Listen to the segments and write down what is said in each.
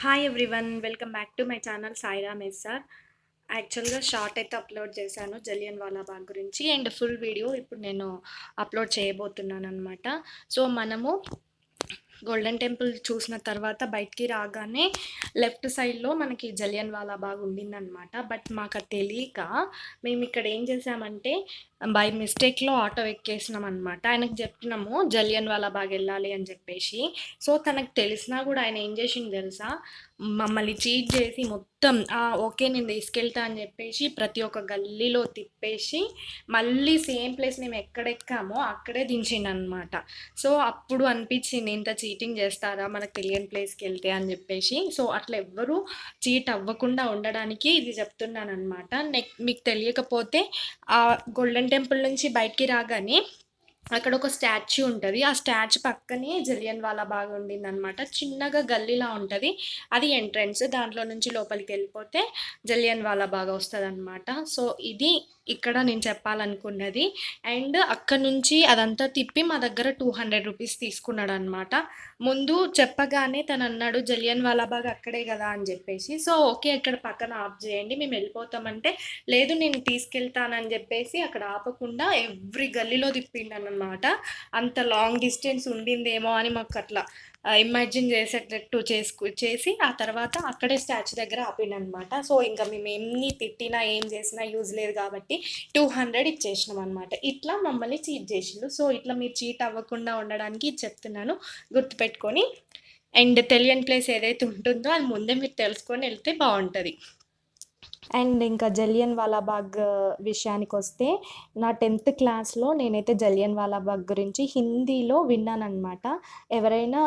Hi everyone welcome back to my channel Saira sir యాక్చువల్గా short అయితే upload చేశాను జలియన్ వాలా బాగ్ గురించి. అండ్ ఫుల్ వీడియో ఇప్పుడు నేను అప్లోడ్ చేయబోతున్నాను అనమాట సో మనము గోల్డెన్ టెంపుల్ చూసిన తర్వాత బయటికి రాగానే లెఫ్ట్ సైడ్లో మనకి జలియన్ వాలా బాగ్ ఉండిందనమాట బట్ మాకు అది తెలియక మేము ఇక్కడ ఏం చేసామంటే బై మిస్టేక్లో ఆటో ఎక్కేసినాం అనమాట ఆయనకు చెప్పినాము జలియన్ వాలా బాగ్ వెళ్ళాలి అని చెప్పేసి. సో తనకు తెలిసినా కూడా ఆయన ఏం చేసింది తెలుసా? మమ్మల్ని చీట్ చేసి మొత్తం ఓకే నేను తీసుకెళ్తా అని చెప్పేసి ప్రతి ఒక్క గల్లీలో తిప్పేసి మళ్ళీ సేమ్ ప్లేస్ మేము ఎక్కడెక్కామో అక్కడే దించిండు అనమాట సో అప్పుడు అనిపించింది ఇంత చీటింగ్ చేస్తారా? మనకు తెలియని ప్లేస్కి వెళ్తే అని చెప్పేసి. సో అట్లా ఎవ్వరూ చీట్ అవ్వకుండా ఉండడానికి ఇది చెప్తున్నాను అనమాట నెక్ మీకు తెలియకపోతే ఆ గోల్డెన్ టెంపుల్ నుంచి బయటికి రాగానే అక్కడ ఒక స్టాచ్యూ ఉంటుంది. ఆ స్టాచ్యూ పక్కనే జలియన్ వాలా బాగా ఉండింది అనమాట చిన్నగా గల్లీలా ఉంటుంది. అది ఎంట్రన్స్. దాంట్లో నుంచి లోపలికి వెళ్ళిపోతే జలియన్ వాలా బాగా వస్తుంది అనమాట సో ఇది ఇక్కడ నేను చెప్పాలనుకున్నది. అండ్ అక్కడ నుంచి అదంతా తిప్పి మా దగ్గర టూ హండ్రెడ్ రూపీస్ తీసుకున్నాడు అనమాట ముందు చెప్పగానే తను అన్నాడు జలియన్ వాలాబాగ్ అక్కడే కదా అని చెప్పేసి. సో ఓకే అక్కడ పక్కన ఆఫ్ చేయండి మేము వెళ్ళిపోతామంటే లేదు నేను తీసుకెళ్తానని చెప్పేసి అక్కడ ఆపకుండా ఎవ్రీ గల్లీలో తిప్పిండనమాట అంత లాంగ్ డిస్టెన్స్ ఉండిందేమో అని మాకు అట్లా ఇమాజిన్ చేసేటట్టు చేసుకు చేసి ఆ తర్వాత అక్కడే స్టాచ్యూ దగ్గర ఆపిండనమాట సో ఇంకా మేము ఎన్ని తిట్టినా ఏం చేసినా యూజ్ లేదు కాబట్టి టూ హండ్రెడ్ ఇచ్చేసినాం అనమాట ఇట్లా మమ్మల్ని చీట్ చేసిండు. సో ఇట్లా మీరు చీట్ అవ్వకుండా ఉండడానికి ఇది చెప్తున్నాను. గుర్తుపెట్టుకొని అండ్ తెలియని ప్లేస్ ఏదైతే ఉంటుందో అది ముందే మీరు తెలుసుకొని వెళ్తే బాగుంటుంది. అండ్ ఇంకా జలియన్ వాలాబాగ్ విషయానికి వస్తే నా టెన్త్ క్లాస్లో నేనైతే జలియన్ వాలాబాగ్ గురించి హిందీలో విన్నానమాట ఎవరైనా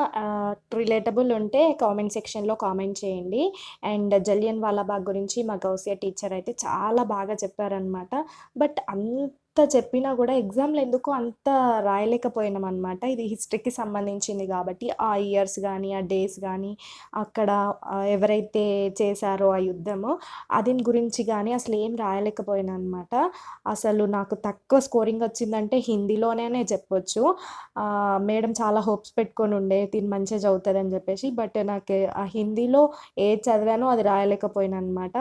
రిలేటబుల్ ఉంటే కామెంట్ సెక్షన్లో కామెంట్ చేయండి. అండ్ జలియన్ వాలాబాగ్ గురించి మా గౌసియా టీచర్ అయితే చాలా బాగా చెప్పారనమాట బట్ అంత ఎంత చెప్పినా కూడా ఎగ్జామ్లో ఎందుకో అంత రాయలేకపోయినాం అనమాట ఇది హిస్టరీకి సంబంధించింది కాబట్టి ఆ ఇయర్స్ కానీ ఆ డేస్ కానీ అక్కడ ఎవరైతే చేశారో ఆ యుద్ధము అది గురించి కానీ అసలు ఏం రాయలేకపోయినా అనమాట అసలు నాకు తక్కువ స్కోరింగ్ వచ్చిందంటే హిందీలోనే చెప్పొచ్చు. మేడం చాలా హోప్స్ పెట్టుకొని ఉండే దీన్ని మంచిగా చదువుతుంది అని చెప్పేసి బట్ నాకు ఆ హిందీలో ఏది చదివానో అది రాయలేకపోయినా అనమాట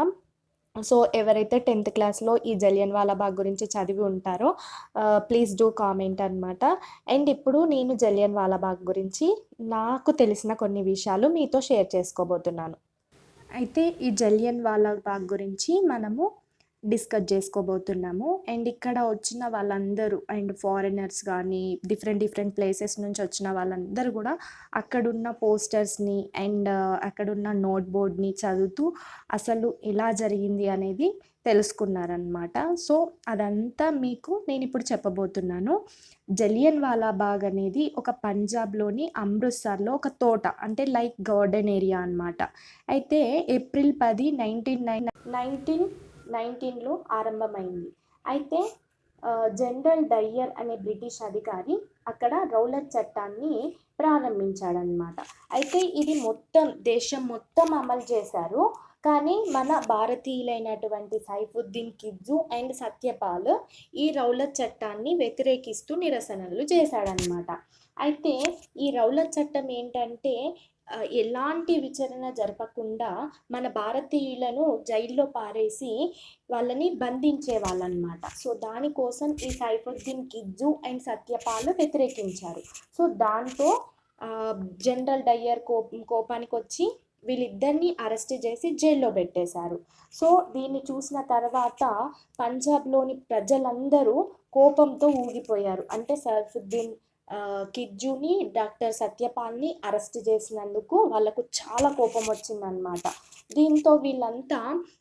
సో ఎవరైతే టెన్త్ క్లాస్లో ఈ జలియన్ వాలా బాగ్ గురించి చదివి ఉంటారో ప్లీజ్ డూ కామెంట్ అనమాట అండ్ ఇప్పుడు నేను జలియన్ వాలా బాగ్ గురించి నాకు తెలిసిన కొన్ని విషయాలు మీతో షేర్ చేసుకోబోతున్నాను. అయితే ఈ జలియన్ వాలా బాగ్ గురించి మనము డిస్కస్ చేసుకోబోతున్నాము. అండ్ ఇక్కడ వచ్చిన వాళ్ళందరూ అండ్ ఫారినర్స్ కానీ డిఫరెంట్ డిఫరెంట్ ప్లేసెస్ నుంచి వచ్చిన వాళ్ళందరూ కూడా అక్కడున్న పోస్టర్స్ని అండ్ అక్కడున్న నోట్ బోర్డ్ని చదువుతూ అసలు ఎలా జరిగింది అనేది తెలుసుకున్నారనమాట సో అదంతా మీకు నేను ఇప్పుడు చెప్పబోతున్నాను. జలియన్ బాగ్ అనేది ఒక పంజాబ్లోని అమృత్సర్లో ఒక తోట అంటే లైక్ గార్డెన్ ఏరియా అన్నమాట. అయితే ఏప్రిల్ పది నైన్టీన్ నైన్ నైన్టీన్ నైన్టీన్లో ఆరంభమైంది. అయితే జనరల్ డయ్యర్ అనే బ్రిటిష్ అధికారి అక్కడ రౌలర్ చట్టాన్ని ప్రారంభించాడనమాట అయితే ఇది మొత్తం దేశం మొత్తం అమలు చేశారు. కానీ మన భారతీయులైనటువంటి సైఫుద్దీన్ కిజ్జు అండ్ సత్యపాల్ ఈ రౌలర్ చట్టాన్ని వ్యతిరేకిస్తూ నిరసనలు చేశాడనమాట అయితే ఈ రౌలర్ చట్టం ఏంటంటే ఎలాంటి విచారణ జరపకుండా మన భారతీయులను జైల్లో పారేసి వాళ్ళని బంధించేవాళ్ళనమాట సో దానికోసం ఈ సైఫుద్దీన్ కిజ్జు అండ్ సత్యపాల్ వ్యతిరేకించారు. సో దాంతో జనరల్ డయ్యర్ కో కోపానికి వచ్చి వీళ్ళిద్దరిని అరెస్ట్ చేసి జైల్లో పెట్టేశారు. సో దీన్ని చూసిన తర్వాత పంజాబ్లోని ప్రజలందరూ కోపంతో ఊగిపోయారు. అంటే సైఫుద్దీన్ కిడ్జుని కిజ్జుని డాక్టర్ సత్యపాల్ని అరెస్ట్ చేసినందుకు వాళ్ళకు చాలా కోపం వచ్చిందనమాట దీంతో వీళ్ళంతా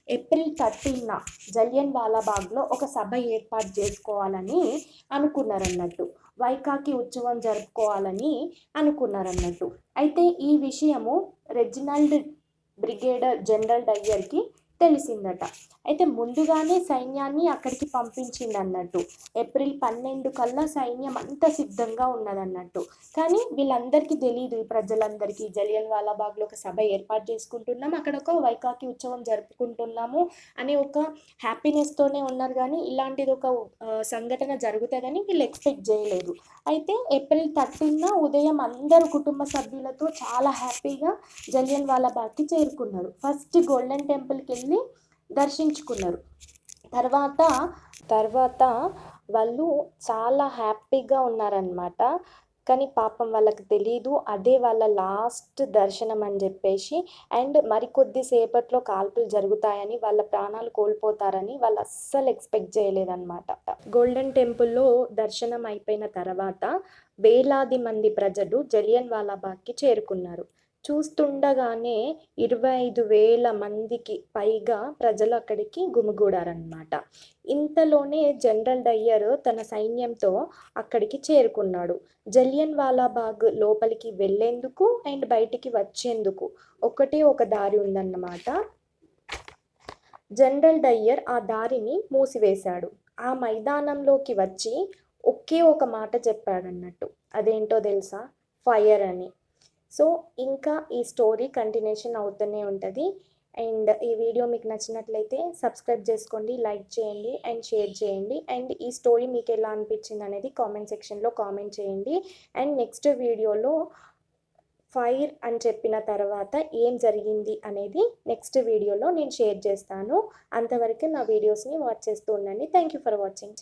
ఏప్రిల్ థర్టీన్న జలియన్ వాలాబాగ్లో ఒక సభ ఏర్పాటు చేసుకోవాలని అనుకున్నారన్నట్టు. వైకాకి ఉత్సవం జరుపుకోవాలని అనుకున్నారన్నట్టు. అయితే ఈ విషయము రెజినల్డ్ బ్రిగేడర్ జనరల్ డయ్యర్కి తెలిసిందట. అయితే ముందుగానే సైన్యాన్ని అక్కడికి పంపించింది అన్నట్టు ఏప్రిల్ పన్నెండు కల్లా సైన్యం అంతా సిద్ధంగా ఉన్నదన్నట్టు. కానీ వీళ్ళందరికీ తెలియదు ఈ ప్రజలందరికీ. జలియన్ వాలాబాగ్లో ఒక సభ ఏర్పాటు చేసుకుంటున్నాం అక్కడ ఒక వైకాకి ఉత్సవం జరుపుకుంటున్నాము అనే ఒక హ్యాపీనెస్తోనే ఉన్నారు. కానీ ఇలాంటిది ఒక సంఘటన జరుగుతుందని వీళ్ళు ఎక్స్పెక్ట్ చేయలేదు. అయితే ఏప్రిల్ థర్టీన్న ఉదయం అందరు కుటుంబ సభ్యులతో చాలా హ్యాపీగా జలియన్ వాలాబాగ్కి చేరుకున్నారు. ఫస్ట్ గోల్డెన్ టెంపుల్కి వెళ్ళి దర్శించుకున్నారు. తర్వాత తర్వాత వాళ్ళు చాలా హ్యాపీగా ఉన్నారనమాట కానీ పాపం వాళ్ళకి తెలియదు అదే వాళ్ళ లాస్ట్ దర్శనం అని చెప్పేసి అండ్ మరికొద్ది సేపట్లో కాల్పులు జరుగుతాయని వాళ్ళ ప్రాణాలు కోల్పోతారని వాళ్ళు అస్సలు ఎక్స్పెక్ట్ చేయలేదన్నమాట. గోల్డెన్ టెంపుల్లో దర్శనం అయిపోయిన తర్వాత వేలాది మంది ప్రజలు జలియన్ వాలాబాగ్కి చేరుకున్నారు. చూస్తుండగానే ఇరవై ఐదు వేల మందికి పైగా ప్రజలు అక్కడికి గుమిగూడారనమాట ఇంతలోనే జనరల్ డయ్యర్ తన సైన్యంతో అక్కడికి చేరుకున్నాడు. జలియన్ వాలాబాగ్ లోపలికి వెళ్ళేందుకు అండ్ బయటికి వచ్చేందుకు ఒకటే ఒక దారి ఉందన్నమాట. జనరల్ డయ్యర్ ఆ దారిని మూసివేశాడు. ఆ మైదానంలోకి వచ్చి ఒకే ఒక మాట చెప్పాడన్నట్టు. అదేంటో తెలుసా? ఫైర్ అని. సో ఇంకా ఈ స్టోరీ కంటిన్యూషన్ అవుతూనే ఉంటుంది. అండ్ ఈ వీడియో మీకు నచ్చినట్లయితే సబ్స్క్రైబ్ చేసుకోండి లైక్ చేయండి అండ్ షేర్ చేయండి. అండ్ ఈ స్టోరీ మీకు ఎలా అనిపించింది అనేది కామెంట్ సెక్షన్లో కామెంట్ చేయండి. అండ్ నెక్స్ట్ వీడియోలో ఫైర్ అని చెప్పిన తర్వాత ఏం జరిగింది అనేది నెక్స్ట్ వీడియోలో నేను షేర్ చేస్తాను. అంతవరకు నా వీడియోస్ని వాచ్ చేస్తూ ఉండండి. Thank you for watching